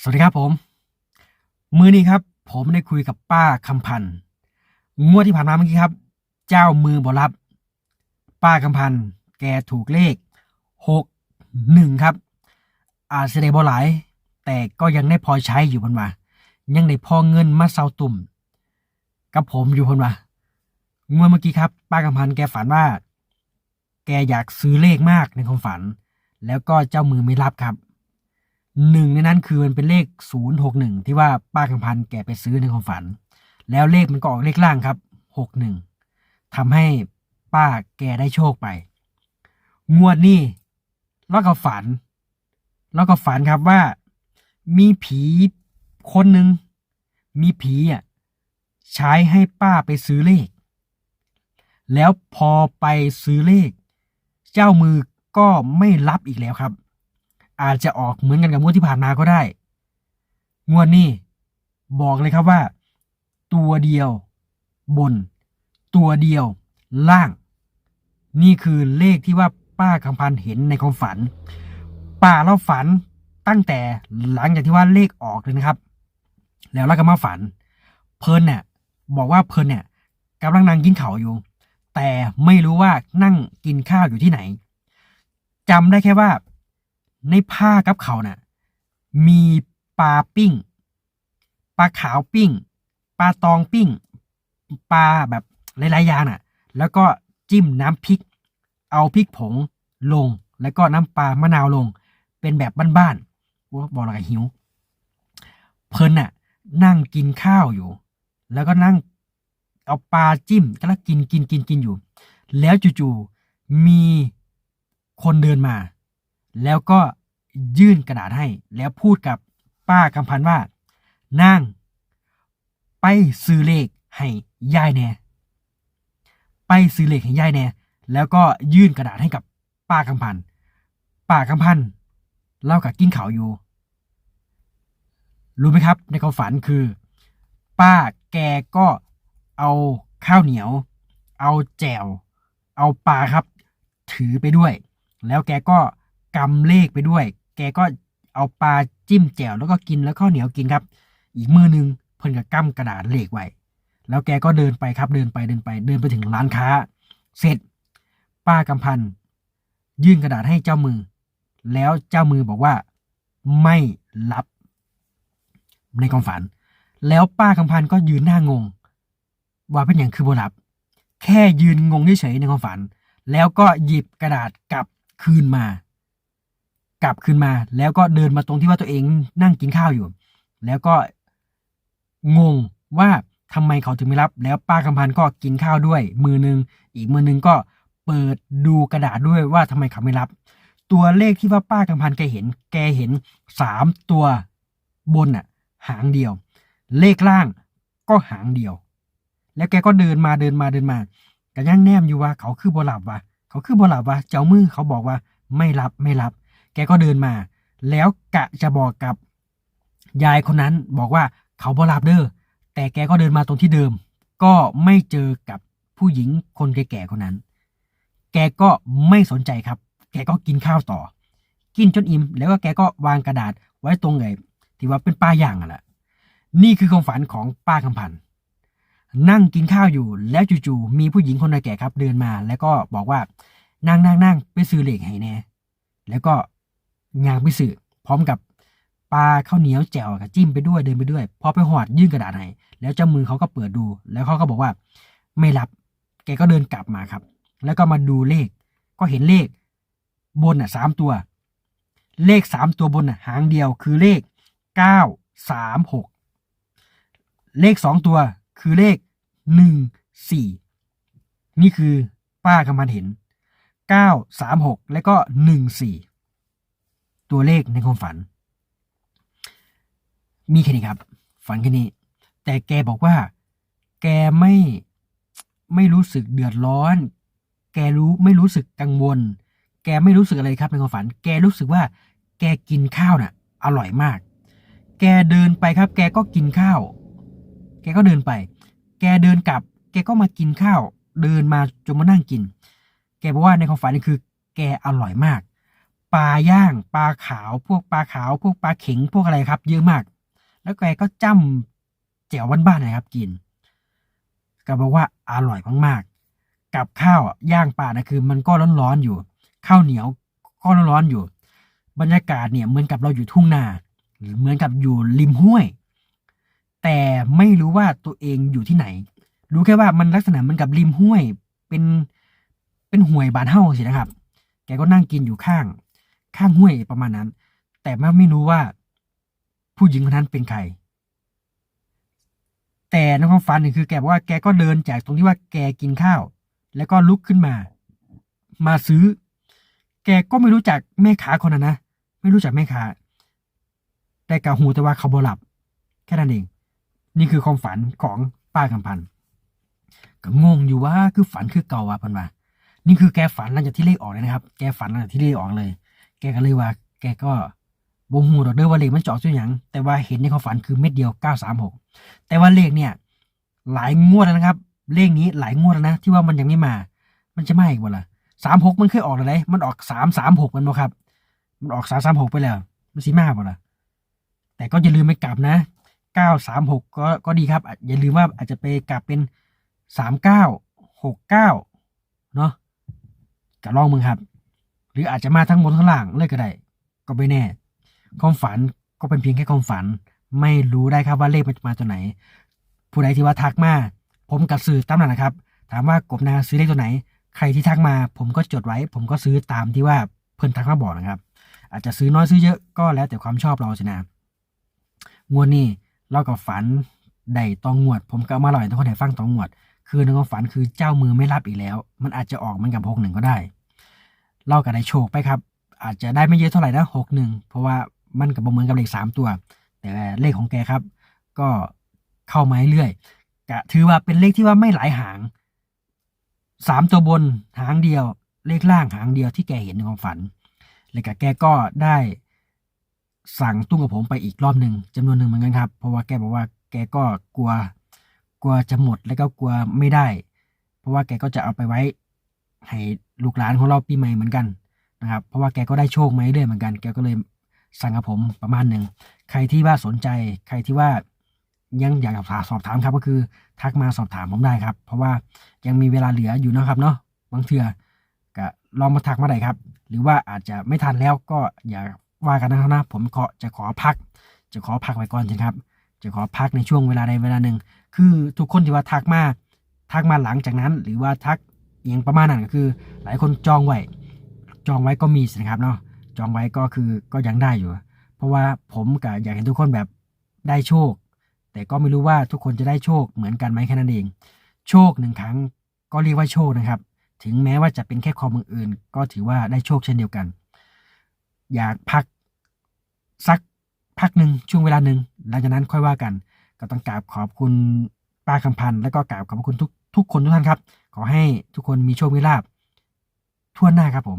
สวัสดีครับผม มือนี้ครับ ผมได้คุยกับป้าคำพันธ์งวดที่ผ่านมาเมื่อกี้ครับ เจ้ามือบอรับ ป้าคำพันธ์แกถูกเลขหกหนึ่งครับ อาจจะได้บอหลาย แต่ก็ยังได้พอใช้อยู่พันว่ายังได้พอเงินมาเซาตุ่ม กับผมอยู่พันว่างวดเมื่อกี้ครับ ป้าคำพันธ์แกฝันว่า แกอยากซื้อเลขมากในความฝัน แล้วก็เจ้ามือไม่รับครับ หนึ่งในนั้นคือมันเป็นเลขศูนย์หกหนึ่งที่ว่าป้าคำพันธ์แกไปซื้อในความฝัน แล้วเลขมันก็ออกเลขล่างครับหกหนึ่งทำให้ป้าแกได้โชคไป งวดนี้แล้วก็ฝัน แล้วก็ฝันครับว่า มีผีคนหนึ่งมีผีอะใช้ให้ป้าไปซื้อเลข แล้วพอไปซื้อเลข เจ้ามือก็ไม่รับอีกแล้วครับ อาจจะออกเหมือนกันกับงวดที่ผ่านมาก็ได้ งวดนี้บอกเลยครับว่า ตัวเดียว บน ตัวเดียว ล่าง นี่คือเลขที่ว่าป้าคำพันเห็นในความฝัน ป้าเล่าฝันตั้งแต่หลังจากที่ว่าเลขออกเลยนะครับ แล้วเราก็มาฝัน เพลินเนี่ยบอกว่าเพลินเนี่ยกำลังนั่งกินข้าวอยู่ แต่ไม่รู้ว่านั่งกินข้าวอยู่ที่ไหนจำได้แค่ว่า ในผ้ากับเขาน่ะมีปลาปิ้งปลาขาวปิ้งปลาตองปิ้งปลาแบบหลายๆอย่างน่ะ แล้วก็จิ้มน้ำพริก เอาพริกผงลง แล้วก็น้ำปลามะนาวลง เป็นแบบบ้านๆว่าบอกอะไรหิว เพลินน่ะ นั่งกินข้าวอยู่ แล้วก็นั่งเอาปลาจิ้มก็แล้วกินกินกินกินอยู่ แล้วจู่ๆมีคนเดินมา แล้วก็ยื่นกระดาษให้ แล้วพูดกับป้าคำพันว่านางไปซื้อเลขให้ยายแน่ไปซื้อเลขให้ยายแน่แล้วก็ยื่นกระดาษให้กับป้าคำพันป้าคำพันเล่ากับกินข้าวอยู่ รู้ไหมครับ ในความฝันคือ ป้าแกก็เอาข้าวเหนียว เอาแจวเอาปลาครับ ถือไปด้วย แล้วแกก็ กำเลขไปด้วย แกก็เอาปลาจิ้มแจ่วแล้วก็กินแล้วข้าวเหนียวกินครับ อีกมือหนึงเพิ่นก็กำกระดาษเลขไว้ แล้วแกก็เดินไปครับเดินไปเดินไปเดินไปถึงร้านค้า เสร็จ ป้ากำพัน ยื่นกระดาษให้เจ้ามือ แล้วเจ้ามือบอกว่าไม่รับ ในความฝัน แล้วป้ากำพันก็ยืนหน้างง ว่าเป็นอย่างคือบ่รับ แค่ยืนงงเฉยในความฝัน แล้วก็หยิบกระดาษกลับคืนมา กลับคืนมา แล้วก็เดินมาตรงที่ว่าตัวเองนั่งกินข้าวอยู่ แล้วก็งงว่าทำไมเขาถึงไม่รับ แล้วป้ากำพันก็กินข้าวด้วย มือนึง อีกมือนึงก็เปิดดูกระดาษด้วยว่าทำไมเขาไม่รับ ตัวเลขที่ว่าป้ากำพันแกเห็น แกเห็นสามตัวบนน่ะ หางเดียว เลขล่างก็หางเดียว แล้วแกก็เดินมาเดินมาเดินมาก็ยังแนมอยู่ว่า เขาคือบหลับวะเขาคือบหลับวะเจ้ามือเขาบอกว่าไม่รับไม่รับ กก็เดินมา แล้วกะจะบอกกับยายคนนั้นบอกว่าเขาบหลับเด้อแต่แกก็เดินมาตรงที่เดิม ก็ไม่เจอกับผู้หญิงคนแก่ๆคนนั้น แกก็ไม่สนใจครับ แกก็กินข้าวต่อ กินจนอิ่ม แล้วก็แกก็วางกระดาษไว้ตรงไอ้ที่ว่าเป็นป้ายอย่างอะแหละนี่คือความฝันของป้าคำพันธ์นั่งกินข้าวอยู่แล้วจู่ๆมีผู้หญิงคนแก่ครับ เดินมา แล้วก็บอกว่านั่งนั่งนั่งไปซื้อเหล็กให้แน่แล้วก็างไปซื้อพร้อมกับปลาข้าวเหนียวแจ่วกับจิ้มไปด้วยเดินไปด้วย พอไปหอดยื่นกระดาษให้แล้วเจ้ามือเขาก็เปิดดู แล้วเขาก็บอกว่า ไม่รับ แกก็เดินกลับมาครับ แล้วก็มาดูเลข ก็เห็นเลข บนอะสามตัว เลขสามตัวบนอะหางเดียวคือเลขเก้าสามหกเลขสองตัวคือเลขหนึ่งสี่นี่คือป้ากำมันเห็นเก้าสามหกและก็หนึ่งสี่ ตัวเลขในความฝัน มีแค่นี้ครับ ฝันแค่นี้ แต่แกบอกว่า แกไม่ไม่รู้สึกเดือดร้อน แกรู้ไม่รู้สึกกังวล แกไม่รู้สึกอะไรครับในความฝัน แกรู้สึกว่า แกกินข้าวน่ะ อร่อยมาก แกเดินไปครับ แกก็กินข้าว แกก็เดินไป แกเดินกลับ แกก็มากินข้าว เดินมาจนมานั่งกิน แกบอกว่าในความฝันนี่คือ แกอร่อยมาก ปลาย่างปลาขาวพวกปลาขาว พวกปลาเข็งพวกอะไรครับ เยอะมาก แล้วแกก็จ้ำแจ่วบ้านๆนะครับ กินก็บอกว่าอร่อยมากๆ กับข้าวย่างปลานะคือ มันก็ร้อนๆอยู่ ข้าวเหนียวก็ร้อนๆอยู่ บรรยากาศเนี่ยเหมือนกับเราอยู่ทุ่งนาหรือเหมือนกับอยู่ริมห้วย แต่ไม่รู้ว่าตัวเองอยู่ที่ไหน รู้แค่ว่ามันลักษณะเหมือนกับริมห้วย เป็นเป็นห่วยบานเฮ้าสินะครับ แกก็นั่งกินอยู่ข้าง ข้างห้วยประมาณนั้น แต่ไม่ไม่รู้ว่า ผู้หญิงคนนั้นเป็นใคร แต่ในความฝันนี่คือแกบอกว่าแกก็เดินจากตรงที่ว่าแกกินข้าว แล้วก็ลุกขึ้นมา มาซื้อ แกก็ไม่รู้จักแม่ค้าคนนั้นนะไม่รู้จักแม่ค้าแต่กะหูแต่ว่าเขาบหลับ แค่นั้นเอง นี่คือความฝันของป้าคำพันก็งงอยู่ว่าคือฝันคือเก่าว่ะพันว่านี่คือแกฝันหลังจากที่เลขออกเลยนะครับ แกฝันหลังจากที่เลขออกเลย แกก็เลยว่า แกก็บ่ฮู้ดอกเด้อว่าเลขมันเจาะชื่อหยังแต่ว่าเห็นในความฝันคือเม็ดเดียว 936 แต่ว่าเลขเนี่ย หลายงวดแล้วนะครับ เลขนี้หลายงวดแล้วนะ ที่ว่ามันยังไม่มา มันจะมาอีกบ่ล่ะ36 มันเคยออกแล้วเด้มันออก 336 มันบ่ครับ มันออก 336 ไปแล้ว มันสิมาบ่ล่ะแต่ก็อย่าลืมไปกลับนะ 936 ก็ก็ดีครับ อย่าลืมว่าอาจจะไปกลับเป็น 3969 เนาะก็ลองมึงครับ รืออาจจะมาทั้งบนทั้งล่างเลยก็ได้ ก็ไม่แน่ ความฝันก็เป็นเพียงแค่ความฝัน ไม่รู้ได้ครับว่าเลขมันจะมาตัวไหน ผู้ใดที่ว่าทักมา ผมกับซื้อตามนั้นนะครับ ถามว่ากบนาซื้อเลขตัวไหน ใครที่ทักมา ผมก็จดไว้ ผมก็ซื้อตามที่ว่าเพื่อนทักมาบอกนะครับ อาจจะซื้อน้อยซื้อเยอะก็แล้วแต่ความชอบเราสินะงวดนี้เรากับฝันได้ตองงวด ผมก็มาเล่าให้ทุกคนได้ฟังตองงวด คือในความฝันคือเจ้ามือไม่รับอีกแล้ว มันอาจจะออกมันกับหกหนึ่งก็ได้ เล่ากับได้โชคไปครับ อาจจะได้ไม่เยอะเท่าไหร่นะหกหนึ่งเพราะว่ามันกับประเมือนกับเลขสามตัว แต่เลขของแกครับ ก็เข้ามาเรื่อยๆกะถือว่าเป็นเลขที่ว่าไม่หลายหางสามตัวบนหางเดียว เลขล่างหางเดียวที่แกเห็นในความฝันเลยกะแกก็ได้สั่งตุ้งกับผมไปอีกรอบหนึ่งจำนวนหนึ่งเหมือนกันครับ เพราะว่าแกบอกว่าแกก็กลัว กลัวจะหมดแล้วก็กลัวไม่ได้ เพราะว่าแกก็จะเอาไปไว้ให้ ลูกหลานของเราปีใหม่เหมือนกันนะครับ เพราะว่าแกก็ได้โชคมาเรื่อยเหมือนกัน แกก็เลยสั่งกับผมประมาณหนึ่ง ใครที่ว่าสนใจ ใครที่ว่ายังอยากสอบถามครับ ก็คือทักมาสอบถามผมได้ครับ เพราะว่ายังมีเวลาเหลืออยู่นะครับเนาะ บางเทื่อก็ลองมาทักมาได้ครับ หรือว่าอาจจะไม่ทันแล้วก็อย่าว่ากันนะครับนะ ผมขอจะขอพัก จะขอพักไว้ก่อนใช่ครับ จะขอพักในช่วงเวลาใดเวลาหนึ่ง คือทุกคนที่ว่าทักมาทักมาหลังจากนั้น หรือว่าทัก อียงประมาณนั้นก็คือ หลายคนจองไว้ จองไว้ก็มีสินะครับเนาะจองไว้ก็คือก็ยังได้อยู่ เพราะว่าผมก็อยากเห็นทุกคนแบบได้โชค แต่ก็ไม่รู้ว่าทุกคนจะได้โชคเหมือนกันไหมแค่นั้นเอง โชคหนึ่งครั้งก็เรียกว่าโชคนะครับ ถึงแม้ว่าจะเป็นแค่ความบังเอิญก็ถือว่าได้โชคเช่นเดียวกัน อยากพักสักพักหนึ่งช่วงเวลาหนึ่งหลังจากนั้นค่อยว่ากัน ก็ต้องกราบขอบคุณป้าคำพันธ์และก็กราบขอบคุณทุกทุกคนทุกท่านครับ ขอให้ทุกคนมีโชค มีลาบทั่วหน้าครับผม